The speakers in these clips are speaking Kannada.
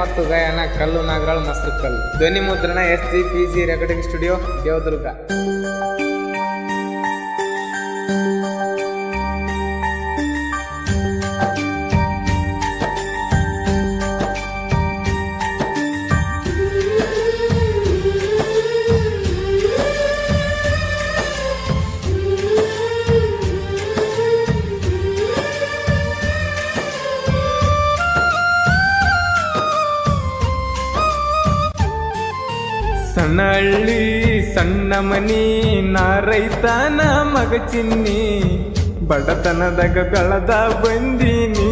ಮತ್ತು ಗಾಯನ ಕಲ್ಲು ನಾಗರಾಳ್ ಮಸ್ರು ಕಲ್ಲು. ಧ್ವನಿ ಮುದ್ರಣ S G P G recording studio Devadurga. ಸಣ್ಣ ಮನಿ ನಾ ರೈತನ ಮಗ ಚಿನ್ನಿ, ಬಡತನದಾಗ ಬೆಳೆದ ಬಂದೀನಿ.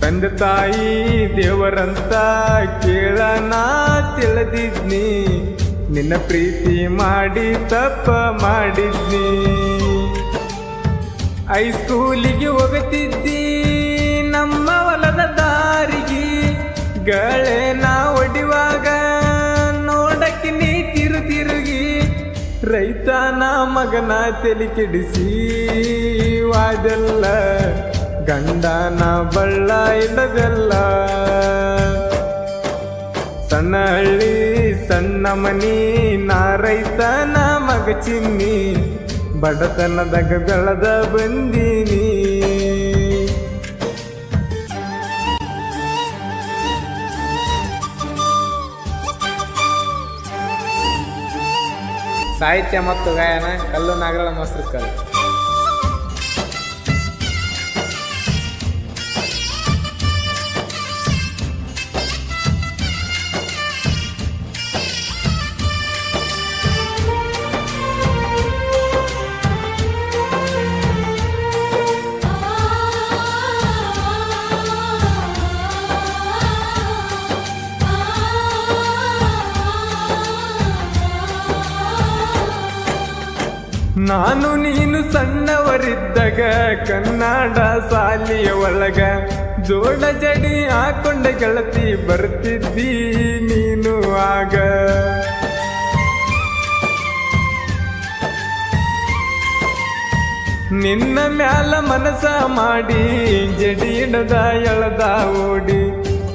ತಂದೆ ತಾಯಿ ದೇವರಂತ ಕೇಳ ನಾ ತಿಳಿದಿದ್ನಿ. ನಿನ್ನ ಪ್ರೀತಿ ಮಾಡಿ ತಪ್ಪ ಮಾಡಿದ್ನಿ. ಹೈಸ್ಕೂಲಿಗೆ ಹೋಗುತ್ತಿದ್ದಿ ನಮ್ಮ ಹೊಲದ ದಾರಿಗೆ, ಗಳೇ ಮಗನ ತೆಲಿ ಕೆಡಿಸಿ, ವಾದೆಲ್ಲ ಗಂಡನ ಬಳ್ಳ ಇಲ್ಲದೆಲ್ಲ. ಸಣ್ಣ ಹಳ್ಳಿ ಸಣ್ಣ ಮನಿ ನಾ ರೈತನ ಮಗ ಚಿನ್ನಿ, ಬಡತನದಾಗ ಬೆಳೆದ ಬಂದೀನಿ. ಸಾಹಿತ್ಯ ಮತ್ತು ಗಾಯನ ಕಲ್ಲು ನಾಗರಳ ಕಲ್ಲು. ನಾನು ನೀನು ಸಣ್ಣವರಿದ್ದಾಗ ಕನ್ನಡ ಸಾಲಿಯ ಒಳಗ ಜೋಡ ಜಡಿ ಹಾಕೊಂಡ ಗೆಳತಿ ಬರ್ತಿದ್ದಿ ನೀನು ಆಗ. ನಿನ್ನ ಮ್ಯಾಲ ಮನಸ ಮಾಡಿ ಜಡಿ ಹಿಡದ ಎಳದ ಓಡಿ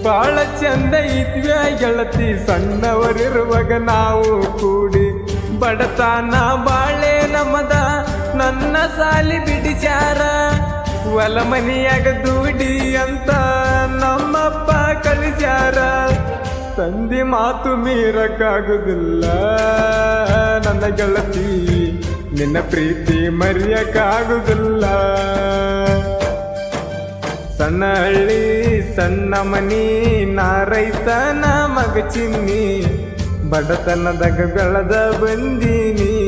ಬಾಳ ಚಂದ ಇದ್ವ್ಯಾ ಗೆಳತಿ ಸಣ್ಣವರಿರುವಾಗ ನಾವು ಕೂಡಿ. ಬಡತನ ಬಾಳೆ ನಮದ, ನನ್ನ ಸಾಲಿ ಬಿಡಿಸ್ಯಾರ. ಹೊಲ ಮನಿಯಾಗ ದೂಡಿ ಅಂತ ನಮ್ಮಪ್ಪ ಕಳಿಸ್ಯಾರ ತಂದೆ ಮಾತು ಮೀರಕ್ಕಾಗುದಿಲ್ಲ. ನನ್ನ ಗೆಳತಿ, ನಿನ್ನ ಪ್ರೀತಿ ಮರೆಯಕ್ಕಾಗುದಿಲ್ಲ. ಸಣ್ಣ ಹಳ್ಳಿ, ಸಣ್ಣ ಮನಿ, ನಾ ರೈತನ ಮಗ ಚಿನ್ನಿ. ಬಡತನದಾಗ ಬೆಳೆದ ಬಂದೀನಿ.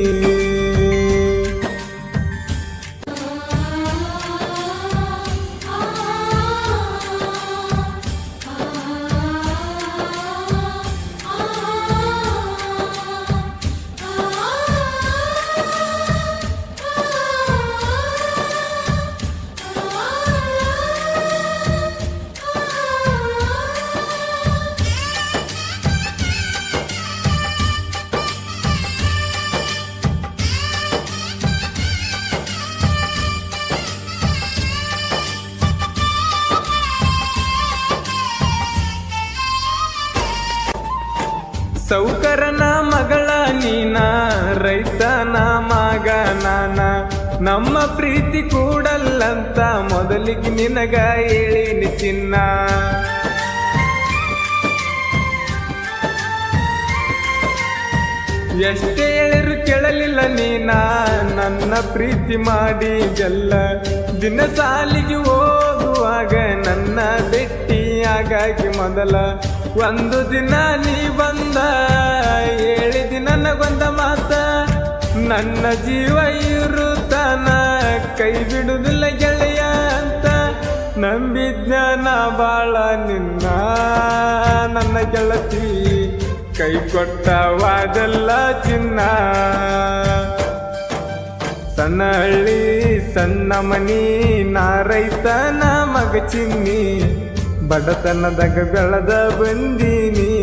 ರೈತನ ಮಗನನ ನಮ್ಮ ಪ್ರೀತಿ ಕೂಡಲ್ಲಂತ ಮೊದಲಿಗೆ ನಿನಗ ಹೇಳಿನಿ ಚಿನ್ನ. ಎಷ್ಟೇ ಹೇಳಿರು ಕೇಳಲಿಲ್ಲ ನೀನ. ನನ್ನ ಪ್ರೀತಿ ಮಾಡಿ ಜಲ್ಲ. ದಿನ ಸಾಲಿಗೆ ಹೋಗುವಾಗ ನನ್ನ ಭೇಟಿಯಾಗಾಗಿ ಮೊದಲ. ಒಂದು ದಿನ ನೀ ಬಂದ, ಹೇಳಿದಿ ನನಗೊಂದ ಮಾತ. ನನ್ನ ಜೀವ ಇರುತ್ತಾನ ಕೈ ಬಿಡುವುದಿಲ್ಲ ಗೆಳೆಯ ಅಂತ. ನಂಬಿದ್ನ ಬಾಳ ನಿನ್ನ, ನನ್ನ ಗೆಳತಿ. ಕೈ ಕೊಟ್ಟವಾದೆಲ್ಲ ಚಿನ್ನ. ಸಣ್ಣ ಹಳ್ಳಿ ಸಣ್ಣ ಮನಿ ನಾ ರೈತನ ಮಗ ಚಿನ್ನಿ. ಬಡತನದಾಗ ಬೆಳೆದ ಬಂದೀನಿ.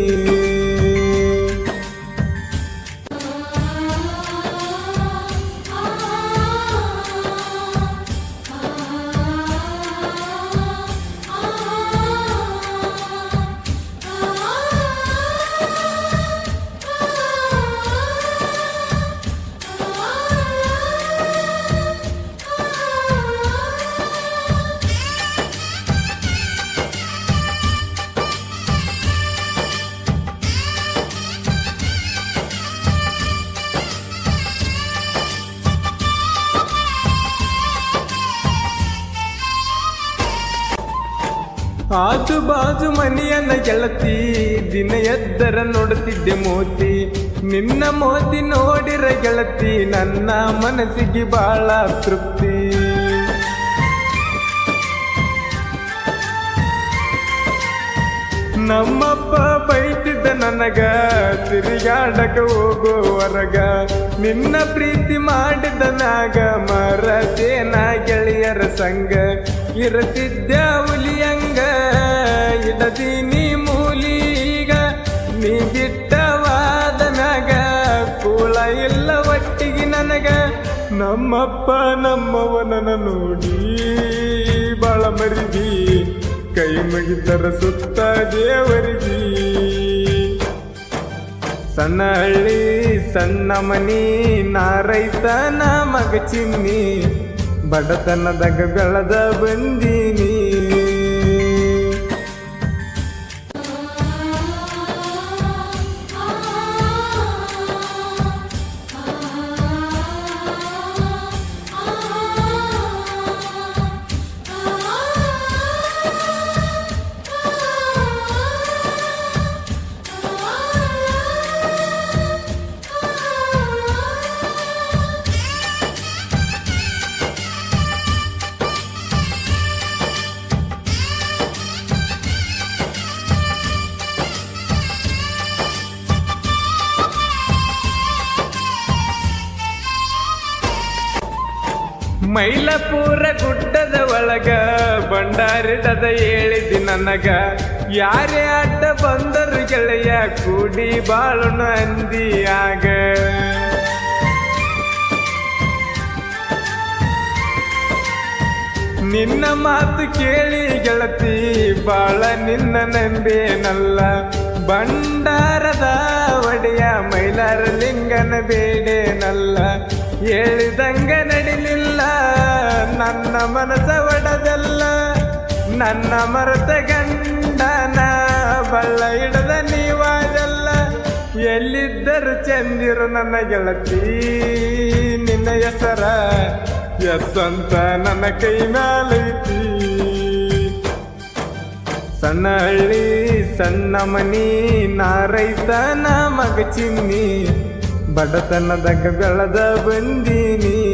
ಬಾಜು ಮನೆಯನ್ನ ಗೆಳತಿ, ದಿನ ಎದ್ದರ ನೋಡುತ್ತಿದ್ದೆ ಮೋತಿ. ನಿನ್ನ ಮೋತಿ ನೋಡಿರ ಗೆಳತಿ, ನನ್ನ ಮನಸ್ಸಿಗೆ ಬಹಳ ತೃಪ್ತಿ. ನಮ್ಮಪ್ಪ ಬೈತಿದ್ದ ನನಗ, ತಿರುಗಾಡಕ ಹೋಗುವವರಗ ನಿನ್ನ ಪ್ರೀತಿ ಮಾಡಿದ ನಾಗ, ಮರತೇನ ಗೆಳೆಯರ ಸಂಗ ಇರತಿದ್ದ ಹುಲಿಯಂಗ ಇಡದೀನಿ ಮೂಲೀಗ ನೀ ಬಿಟ್ಟವಾದ ನಗ ಕೂಳ ಇಲ್ಲ ಒಟ್ಟಿಗೆ ನನಗ. ನಮ್ಮಪ್ಪ ನಮ್ಮವನನ ನೋಡಿ ಬಾಳ ಮರಿದಿ, ಕೈ ಮುಗಿದರ ಸುತ್ತ ದೇವರಿಗಿ. ಸಣ್ಣ ಹಳ್ಳಿ, ಸಣ್ಣ ಮನಿ ನಾರೈತನ ಮಗ ಚಿನ್ನಿ, ಬಡತನದಾಗ ಬೆಳೆದ ಬಂದೀನಿ. ಮೈಲಪುರ ಗುಡ್ಡದ ಒಳಗ ಬಂಡಾರಿಡದ ಹೇಳಿದಿ ನನಗ. ಯಾರೇ ಅಡ್ಡ ಬಂದರು ಗೆಳೆಯ, ಕೂಡಿ ಬಾಳನು ಅಂದಿಯಾಗ ನಿನ್ನ ಮಾತು ಕೇಳಿ ಗೆಳತಿ, ಬಾಳ ನಿನ್ನ ನಂಬೇನಲ್ಲ. ಬಂಡಾರದ ಒಡೆಯ ಮೈಲಾರ ಲಿಂಗನ ಬೇಡೇನಲ್ಲ. ಹೇಳಿದಂಗ ನಡಿಲಿಲ್ಲ. ನನ್ನ ಮನಸ ಒಡದಲ್ಲ. ನನ್ನ ಮರತ ಗಂಡನ ಬಳ್ಳ ಹಿಡದ ನೀವಾದಲ್ಲ. ಎಲ್ಲಿದ್ದರು ಚಂದಿರು ನನ್ನ ಗೆಳತಿ, ನಿನ್ನ ಹೆಸರ. ಎಸ್ಸಂತ ನನ್ನ ಕೈ ಮ್ಯಾಲೈತಿ ಸಣ್ಣ ಹಳ್ಳಿ, ಸಣ್ಣ ಮನಿ ನಾರೈತನ ಮಗ ಚಿನ್ನಿ. ಬಡತನದಾಗ ಬೆಳೆದ ಬಂದೀನಿ.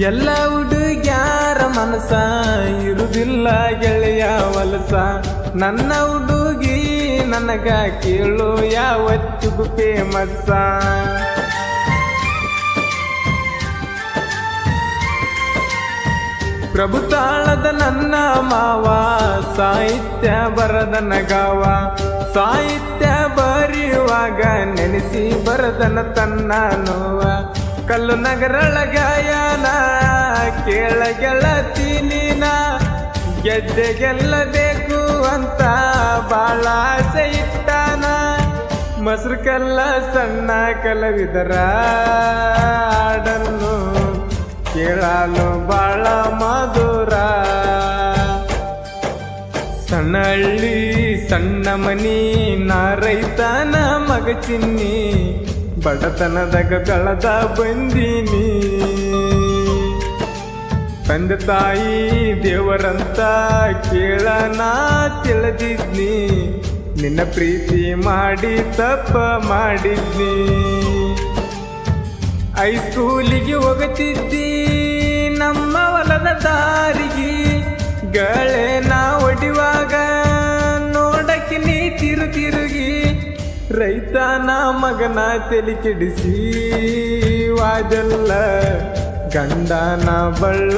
ಎಲ್ಲ ಹುಡುಗ್ಯಾರ ಮನಸ ಇರುವುದಿಲ್ಲ ಗೆಳೆಯ ವಲಸ. ನನ್ನ ಹುಡುಗಿ ನನಗ ಕೇಳು, ಯಾವತ್ತಿಗೂ ಫೇಮಸ್ಸ ಪ್ರಭುತಾಳದ ನನ್ನ ಮಾವ, ಸಾಹಿತ್ಯ ಬರದನ ಗಾವ ಸಾಹಿತ್ಯ ಬರೆಯುವಾಗ ನೆನೆಸಿ ಬರದನ ತನ್ನ ನೋವ. ಕಲ್ಲು ನಗರಳ ಗಾಯನ ಕೇಳ ಗೆಳತಿ ನೀನ ಗೆದ್ದೆ ಗೆಲ್ಲಬೇಕು ಅಂತ ಬಾಳ ಆಸೆ ಇಟ್ಟಾನ. ಮೊಸರು ಕಲ್ಲ ಸಣ್ಣ ಕಲವಿದರ ಹಾಡನ್ನು ಕೇಳಲು ಬಾಳ ಮಧುರ. ಸಣ್ಣಳ್ಳಿ ಸಣ್ಣ ಮನಿ, ನಾ ರೈತನ ಮಗ ಚಿನ್ನಿ. ಬಡತನದಾಗ ಕಳದ ಬಂದೀನಿ. ತಂದೆ ತಾಯಿ ದೇವರಂತ ಕೇಳನ ತಿಳಿದಿದ್ನಿ. ನಿನ್ನ ಪ್ರೀತಿ ಮಾಡಿ ತಪ್ಪ ಮಾಡಿದ್ನಿ. ಹೈಸ್ಕೂಲಿಗೆ ಹೋಗುತ್ತಿದ್ದಿ, ನಮ್ಮ ಹೊಲದ ದಾರಿಗೆ. ಗಳೆ ನಾ ಹೊಡಿವಾಗ ರೈತನ ಮಗನ ತೆಲಿ ಕೆಡಿಸಿ ವಾಜಲ್ಲ ಗಂಡನ ಬಳ್ಳ